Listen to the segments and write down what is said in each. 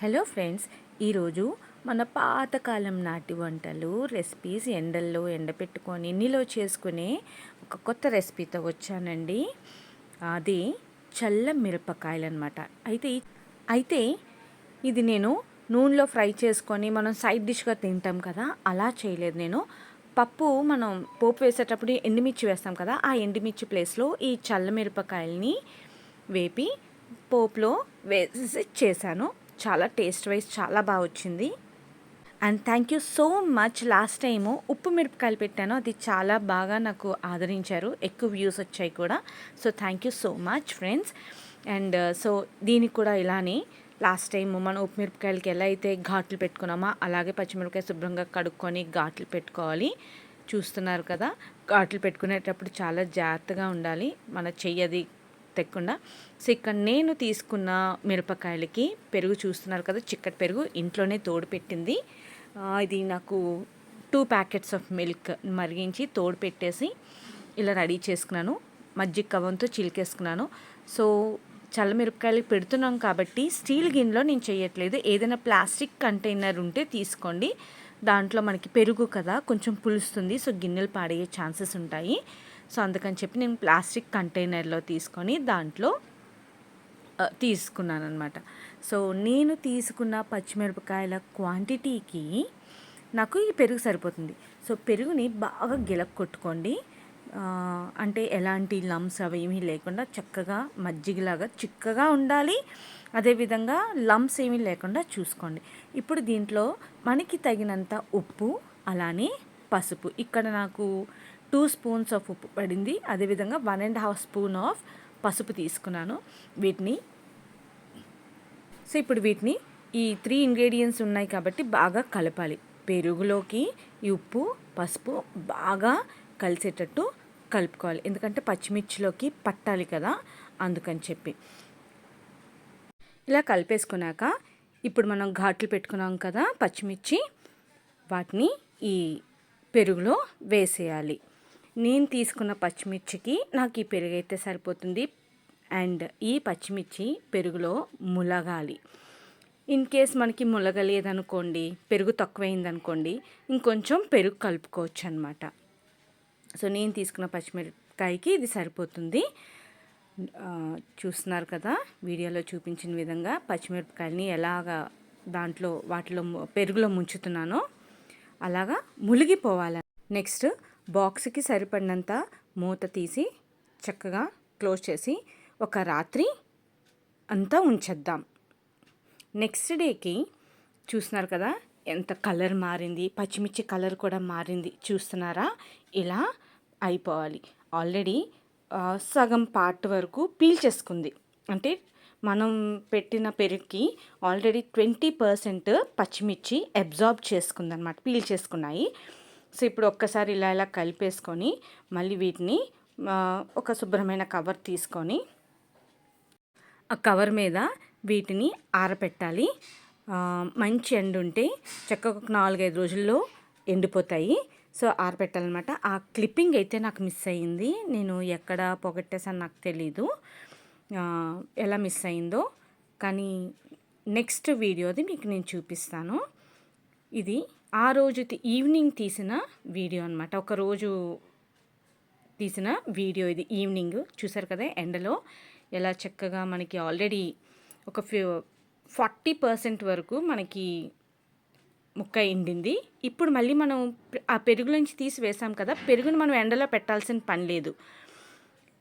Hello friends ఈరోజు మన పాతకాలం నాటి వంటలు రెసిపీస్ ఎండల్లో ఎండపెట్టుకొని నిలో చేసుకునే ఒక కొత్త రెసిపీతో వచ్చానండి. అది చల్ల మిరపకాయలు అనమాట అయితే అయితే ఇది నేను నూనెలో ఫ్రై చేసుకొని మనం సైడ్ డిష్గా తింటాం కదా అలా చేయలేదు నేను. పప్పు మనం పోపు వేసేటప్పుడు ఎండుమిర్చి వేస్తాం కదా ఆ ఎండుమిర్చి ప్లేస్లో ఈ చల్ల మిరపకాయల్ని వేపి పోపులో వేసి చేశాను. చాలా టేస్ట్ వైజ్ చాలా బాగా వచ్చింది. And thank you so much last time ఉప్పు మిరపకాయలు పెట్టాను. అది చాలా బాగా నాకు ఆదరించారు. ఎక్కువ వ్యూస్ వచ్చాయి కూడా. So thank you so much friends. And uh, so దీనికి కూడా ఇలానే లాస్ట్ టైం మనం ఉప్పు మిరపకాయలకి ఎలా అయితే ఘాట్లు పెట్టుకున్నామో అలాగే పచ్చిమిరపకాయ శుభ్రంగా కడుక్కొని ఘాట్లు పెట్టుకోవాలి. చూస్తున్నారు కదా ఘాట్లు పెట్టుకునేటప్పుడు చాలా జాగ్రత్తగా ఉండాలి. మన చెయ్యి అది తెక్కుండా సో ఇక్కడ నేను తీసుకున్న మిరపకాయలకి పెరుగు చూస్తున్నారు కదా చిక్కటి పెరుగు ఇంట్లోనే తోడు పెట్టింది. ఇది నాకు టూ ప్యాకెట్స్ ఆఫ్ మిల్క్ మరిగించి తోడు పెట్టేసి ఇలా రెడీ చేసుకున్నాను. మజ్జిగ కవంతో చిలికేసుకున్నాను. సో చల్ల మిరపకాయలు పెడుతున్నాం కాబట్టి స్టీల్ గిన్నెలో నేను చేయట్లేదు. ఏదైనా ప్లాస్టిక్ కంటైనర్ ఉంటే తీసుకోండి. దాంట్లో మనకి పెరుగు కదా కొంచెం పులుస్తుంది. సో గిన్నెలు పాడయ్యే ఛాన్సెస్ ఉంటాయి. సో అందుకని చెప్పి నేను ప్లాస్టిక్ కంటైనర్లో తీసుకొని దాంట్లో తీసుకున్నాను అనమాట సో నేను తీసుకున్న పచ్చిమిరపకాయల క్వాంటిటీకి నాకు ఈ పెరుగు సరిపోతుంది. సో పెరుగుని బాగా గిలక్ కొట్టుకోండి అంటే ఎలాంటి లమ్స్ అవి ఏమీ లేకుండా చక్కగా మజ్జిగలాగా చిక్కగా ఉండాలి. అదేవిధంగా లమ్స్ ఏమీ లేకుండా చూసుకోండి. ఇప్పుడు దీంట్లో మనకి తగినంత ఉప్పు అలానే పసుపు. ఇక్కడ నాకు టూ స్పూన్స్ ఆఫ్ ఉప్పు పడింది. అదేవిధంగా one and half spoon of పసుపు తీసుకున్నాను. వీటిని సో ఇప్పుడు వీటిని ఈ త్రీ ఇంగ్రీడియంట్స్ ఉన్నాయి కాబట్టి బాగా కలపాలి. పెరుగులోకి ఈ ఉప్పు పసుపు బాగా కలిసేటట్టు కలుపుకోవాలి. ఎందుకంటే పచ్చిమిర్చిలోకి పట్టాలి కదా అందుకని చెప్పి. ఇలా కలిపేసుకున్నాక ఇప్పుడు మనం ఘాట్లు పెట్టుకున్నాం కదా పచ్చిమిర్చి వాటిని ఈ పెరుగులో వేసేయాలి. నేను తీసుకున్న పచ్చిమిర్చికి నాకు ఈ పెరుగు అయితే సరిపోతుంది. అండ్ ఈ పచ్చిమిర్చి పెరుగులో ములగాలి. ఇన్ కేస్ మనకి ములగలేదనుకోండి పెరుగు తక్కువైందనుకోండి ఇంకొంచెం పెరుగు కలుపుకోవచ్చు అనమాట సో నేను తీసుకున్న పచ్చిమిరపకాయకి ఇది సరిపోతుంది. చూస్తున్నారు కదా వీడియోలో చూపించిన విధంగా పచ్చిమిరపకాయలని ఎలాగా దాంట్లో వాటిలో పెరుగులో ముంచుతున్నానో అలాగా ములిగిపోవాలి. నెక్స్ట్ బాక్స్కి సరిపడినంత మూత తీసి చక్కగా క్లోజ్ చేసి ఒక రాత్రి అంతా ఉంచేద్దాం. నెక్స్ట్ డేకి చూస్తున్నారు కదా ఎంత కలర్ మారింది పచ్చిమిర్చి కలర్ కూడా మారింది. చూస్తున్నారా? ఇలా అయిపోవాలి. ఆల్రెడీ సగం పార్ట్ వరకు పీల్చేసుకుంది అంటే మనం పెట్టిన పెరుగుకి ఆల్రెడీ ట్వంటీ పర్సెంట్ పచ్చిమిర్చి అబ్జార్బ్ చేసుకుంది అనమాట పీల్ చేసుకున్నాయి. సో ఇప్పుడు ఒక్కసారి ఇలా ఇలా కలిపేసుకొని మళ్ళీ వీటిని ఒక శుభ్రమైన కవర్ తీసుకొని ఆ కవర్ మీద వీటిని ఆరపెట్టాలి. మంచి ఎండు ఉంటే చక్కగా ఒక నాలుగైదు రోజుల్లో ఎండిపోతాయి. సో ఆరపెట్టాలన్నమాట. ఆ క్లిప్పింగ్ అయితే నాకు మిస్ అయ్యింది. నేను ఎక్కడ పొగట్టేసాను నాకు తెలీదు. ఎలా మిస్ అయిందో కానీ నెక్స్ట్ వీడియోది మీకు నేను చూపిస్తాను. ఇది ఆ రోజు ఈవినింగ్ తీసిన వీడియో అనమాట ఒక రోజు తీసిన వీడియో ఇది ఈవినింగ్. చూసారు కదా ఎండలో? ఎలా చక్కగా మనకి ఆల్రెడీ ఒక ఫ్యూ ఫార్టీ పర్సెంట్ వరకు మనకి ముక్క ఎండింది. ఇప్పుడు మళ్ళీ మనం ఆ పెరుగులోంచి తీసి వేసాం కదా పెరుగును మనం ఎండలో పెట్టాల్సిన పని లేదు.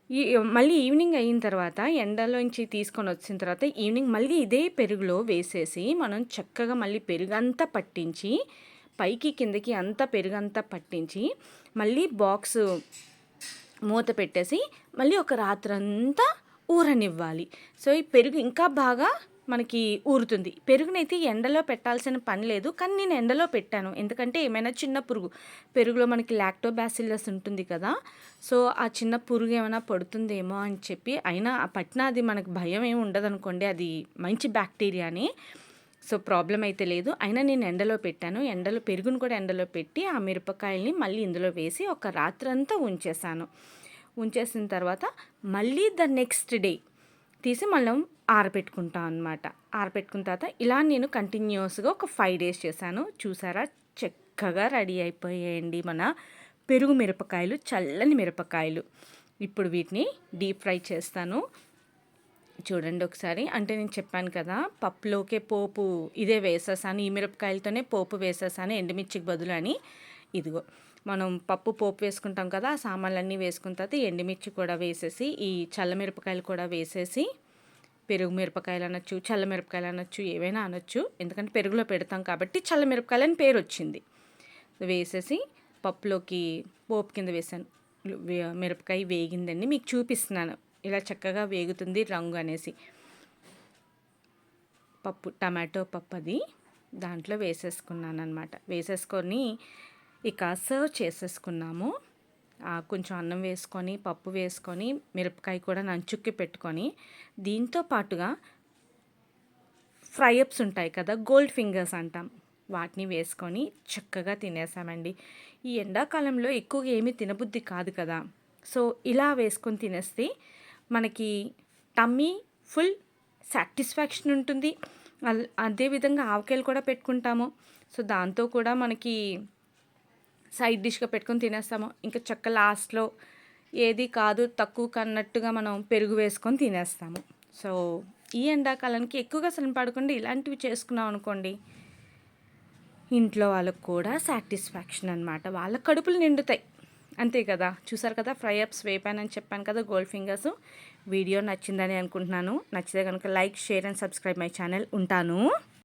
ఈ మళ్ళీ ఈవినింగ్ అయిన తర్వాత ఎండలోంచి తీసుకొని వచ్చిన తర్వాత ఈవినింగ్ మళ్ళీ ఇదే పెరుగులో వేసేసి మనం చక్కగా మళ్ళీ పెరుగు అంతా పట్టించి పైకి కిందకి అంతా పెరుగంతా పట్టించి మళ్ళీ బాక్స్ మూత పెట్టేసి మళ్ళీ ఒక రాత్రంతా ఊరనివ్వాలి. సో ఈ పెరుగు ఇంకా బాగా మనకి ఊరుతుంది. పెరుగునైతే ఎండలో పెట్టాల్సిన పని లేదు కానీ నేను ఎండలో పెట్టాను. ఎందుకంటే ఏమైనా చిన్న పురుగు పెరుగులో మనకి లాక్టోబాసిల్లస్ ఉంటుంది కదా సో ఆ చిన్న పురుగు ఏమైనా పడుతుందేమో అని చెప్పి అయినా ఆ పట్టిన అది మనకు భయం ఏమి ఉండదు అనుకోండి అది మంచి బ్యాక్టీరియానే. సో ప్రాబ్లం అయితే లేదు. అయినా నేను ఎండలో పెట్టాను. ఎండలో పెరుగును కూడా ఎండలో పెట్టి ఆ మిరపకాయల్ని మళ్ళీ ఇందులో వేసి ఒక రాత్రంతా ఉంచేసాను ఉంచేసిన తర్వాత మళ్ళీ ద నెక్స్ట్ డే తీసి మనం ఆరబెట్టుకుంటాం అనమాట ఆరబెట్టుకున్న తర్వాత ఇలా నేను కంటిన్యూస్గా ఒక ఫైవ్ డేస్ చేశాను. చూసారా? చక్కగా రెడీ అయిపోయాయండి మన పెరుగు మిరపకాయలు చల్లని మిరపకాయలు. ఇప్పుడు వీటిని డీప్ ఫ్రై చేస్తాను. చూడండి ఒకసారి. అంటే నేను చెప్పాను కదా పప్పులోకే పోపు ఇదే వేసేసాను. ఈ మిరపకాయలతోనే పోపు వేసేసాను ఎండుమిర్చికి బదులు అని. ఇదిగో మనం పప్పు పోపు వేసుకుంటాం కదా ఆ సామాన్లన్నీ వేసుకున్న తర్వాత ఎండుమిర్చి కూడా వేసేసి ఈ చల్లమిరపకాయలు కూడా వేసేసి పెరుగు మిరపకాయలు అనొచ్చు చల్లమిరపకాయలు అనొచ్చు ఏవైనా అనొచ్చు. ఎందుకంటే పెరుగులో పెడతాం కాబట్టి చల్లమిరపకాయలు అని పేరు వచ్చింది. వేసేసి పప్పులోకి పోపు కింద వేసాను. మిరపకాయ వేగిందండి. మీకు చూపిస్తున్నాను. ఇలా చక్కగా వేగుతుంది రంగు అనేసి. పప్పు టమాటో పప్పు అది దాంట్లో వేసేసుకున్నాను అనమాట వేసేసుకొని ఇక సర్వ్ చేసేసుకున్నాము. కొంచెం అన్నం వేసుకొని పప్పు వేసుకొని మిరపకాయ కూడా నంచుక్కి పెట్టుకొని దీంతో పాటుగా ఫ్రై అప్స్ ఉంటాయి కదా గోల్డ్ ఫింగర్స్ అంటాం. వాటిని వేసుకొని చక్కగా తినేసామండి. ఈ ఎండాకాలంలో ఎక్కువగా ఏమీ తినబుద్ధి కాదు కదా. సో ఇలా వేసుకొని తినేస్తే మనకి టమ్మీ ఫుల్ సాటిస్ఫాక్షన్ ఉంటుంది. అదేవిధంగా ఆవకాయలు కూడా పెట్టుకుంటాము. సో దాంతో కూడా మనకి సైడ్ డిష్గా పెట్టుకొని తినేస్తాము. ఇంకా చక్క లాస్ట్లో ఏది కాదు తక్కువ కన్నట్టుగా మనం పెరుగు వేసుకొని తినేస్తాము. సో ఈ ఎండాకాలానికి ఎక్కువగా శ్రమ పడకుండా ఇలాంటివి చేసుకున్నాం అనుకోండి ఇంట్లో వాళ్ళకు కూడా సాటిస్ఫాక్షన్ అనమాట వాళ్ళ కడుపులు నిండుతాయి. అంతే కదా. చూసారు కదా ఫ్రై అప్స్ వేపానని చెప్పాను కదా గోల్డ్ ఫింగర్స్. వీడియో నచ్చిందని అనుకుంటున్నాను. నచ్చితే కనుక like share and subscribe my channel ఉంటాను.